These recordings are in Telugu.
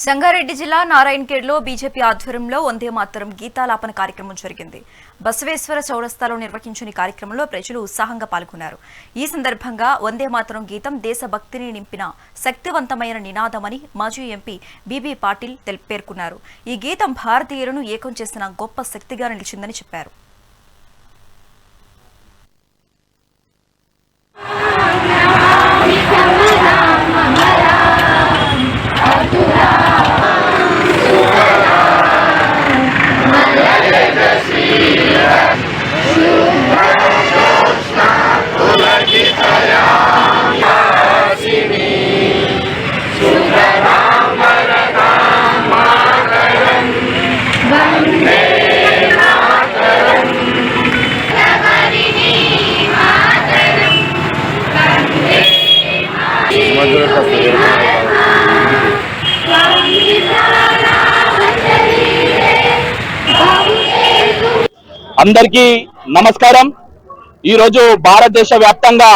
సంగారెడ్డి జిల్లా నారాయణఖేడ్లో బీజేపీ ఆధ్వర్యంలో వందే మాతరం గీతాలాపన కార్యక్రమం జరిగింది. బసవేశ్వర చౌరస్తాలో నిర్వహించిన కార్యక్రమంలో ప్రజలు ఉత్సాహంగా పాల్గొన్నారు. ఈ సందర్భంగా వందే మాతరం గీతం దేశభక్తిని నింపిన శక్తివంతమైన నినాదమని మాజీ ఎంపీ బీబీ పాటిల్ తెల్- పేర్కొన్నారు. ఈ గీతం భారతీయులను ఏకం చేసిన గొప్ప శక్తిగా నిలిచిందని చెప్పారు. అందరికీ నమస్కారం. ఈరోజు భారతదేశ వ్యాప్తంగా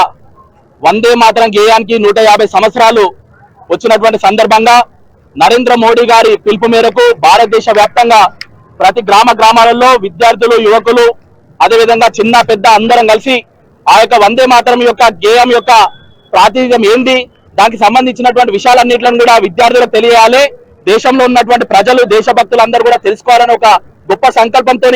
వందే మాతరం గేయానికి నూట యాభై సంవత్సరాలు వచ్చినటువంటి సందర్భంగా నరేంద్ర మోడీ గారి పిలుపు మేరకు భారతదేశ వ్యాప్తంగా ప్రతి గ్రామ గ్రామాలలో విద్యార్థులు యువకులు అదేవిధంగా చిన్న పెద్ద అందరం కలిసి ఆ యొక్క వందే మాతరం యొక్క గేయం యొక్క ప్రాతినిధ్యం ఏంది దానికి సంబంధించినటువంటి విషయాలన్నింటిని కూడా విద్యార్థులకు తెలియాలి. దేశంలో ఉన్నటువంటి ప్రజలు దేశభక్తులందరూ కూడా తెలుసుకోవాలని ఒక గొప్ప సంకల్పంతో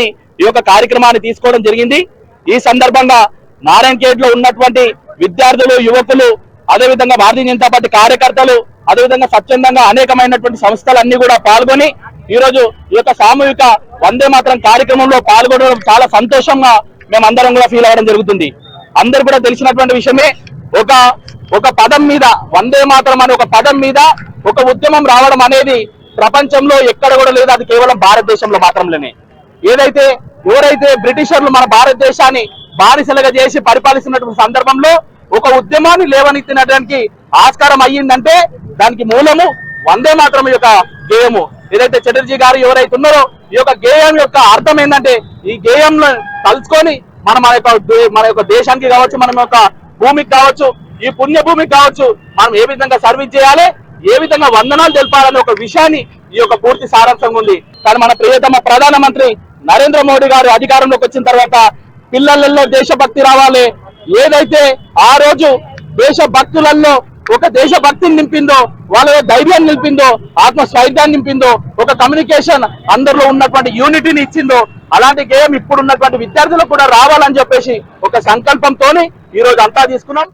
ఈ యొక్క కార్యక్రమాన్ని తీసుకోవడం జరిగింది. ఈ సందర్భంగా నారాయణ లో ఉన్నటువంటి విద్యార్థులు యువకులు అదేవిధంగా భారతీయ జనతా పార్టీ కార్యకర్తలు అదేవిధంగా స్వచ్ఛందంగా అనేకమైనటువంటి సంస్థలన్నీ కూడా పాల్గొని ఈ రోజు ఈ యొక్క సామూహిక వందే మాత్రం కార్యక్రమంలో పాల్గొనడం చాలా సంతోషంగా మేమందరం కూడా ఫీల్ అవ్వడం జరుగుతుంది. అందరు కూడా తెలిసినటువంటి విషయమే ఒక ఒక పదం మీద వందే మాత్రం అనే ఒక పదం మీద ఒక ఉద్యమం రావడం అనేది ప్రపంచంలో ఎక్కడ కూడా లేదు. అది కేవలం భారతదేశంలో మాత్రంలోనే ఏదైతే ఎవరైతే బ్రిటిషర్లు మన భారతదేశాన్ని బానిసలుగా చేసి పరిపాలిస్తున్నటువంటి సందర్భంలో ఒక ఉద్యమాన్ని లేవనెత్తినడానికి ఆస్కారం అయ్యిందంటే దానికి మూలము వందే మాత్రం యొక్క గేయము. ఏదైతే చటర్జీ గారు ఎవరైతే ఉన్నారో ఈ యొక్క గేయం యొక్క అర్థం ఏంటంటే ఈ గేయంలో తలుచుకొని మనం మన యొక్క మన యొక్క దేశానికి కావచ్చు మన యొక్క భూమికి కావచ్చు ఈ పుణ్య భూమికి కావచ్చు మనం ఏ విధంగా సర్వీస్ చేయాలి? ఏ విధంగా వందనాలు తెలపాలనే ఒక విషయాన్ని ఈ యొక్క పూర్తి సారాంశంగా ఉంది. కానీ మన ప్రియతమ ప్రధానమంత్రి నరేంద్ర మోడీ గారు అధికారంలోకి వచ్చిన తర్వాత పిల్లలలో దేశభక్తి రావాలి. ఏదైతే ఆ రోజు దేశభక్తులలో ఒక దేశభక్తిని నింపిందో వాళ్ళ ధైర్యాన్ని నింపిందో ఆత్మస్థైర్యాన్ని నింపిందో ఒక కమ్యూనికేషన్ అందరిలో ఉన్నటువంటి యూనిటీని ఇచ్చిందో అలాంటి గేమ్ ఇప్పుడు ఉన్నటువంటి విద్యార్థులకు కూడా రావాలని చెప్పేసి ఒక సంకల్పంతో ఈ రోజు అంతా తీసుకున్నాం.